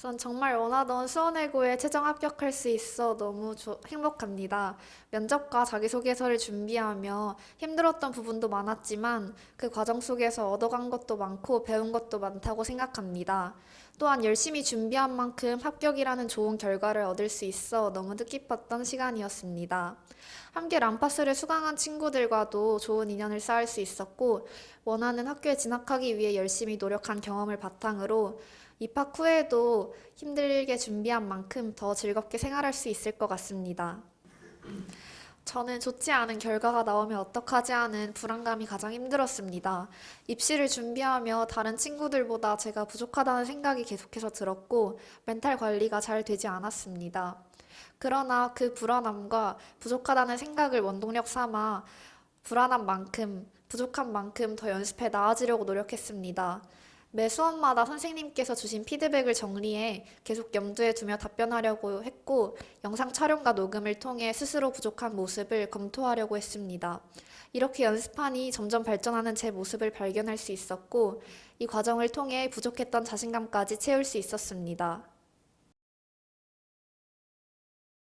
전 정말 원하던 수원외고에 최종 합격할 수 있어 너무 조- 행복합니다. 면접과 자기소개서를 준비하며 힘들었던 부분도 많았지만 그 과정 속에서 얻어간 것도 많고 배운 것도 많다고 생각합니다. 또한 열심히 준비한 만큼 합격이라는 좋은 결과를 얻을 수 있어 너무 뜻깊었던 시간이었습니다. 함께 람파스를 수강한 친구들과도 좋은 인연을 쌓을 수 있었고 원하는 학교에 진학하기 위해 열심히 노력한 경험을 바탕으로 입학 후에도 힘들게 준비한 만큼 더 즐겁게 생활할 수 있을 것 같습니다. 저는 좋지 않은 결과가 나오면 어떡하지 하는 불안감이 가장 힘들었습니다. 입시를 준비하며 다른 친구들보다 제가 부족하다는 생각이 계속해서 들었고 멘탈 관리가 잘 되지 않았습니다. 그러나 그 불안함과 부족하다는 생각을 원동력 삼아 불안한 만큼, 부족한 만큼 더 연습해 나아지려고 노력했습니다. 매 수업마다 선생님께서 주신 피드백을 정리해 계속 염두에 두며 답변하려고 했고, 영상 촬영과 녹음을 통해 스스로 부족한 모습을 검토하려고 했습니다. 이렇게 연습하니 점점 발전하는 제 모습을 발견할 수 있었고, 이 과정을 통해 부족했던 자신감까지 채울 수 있었습니다.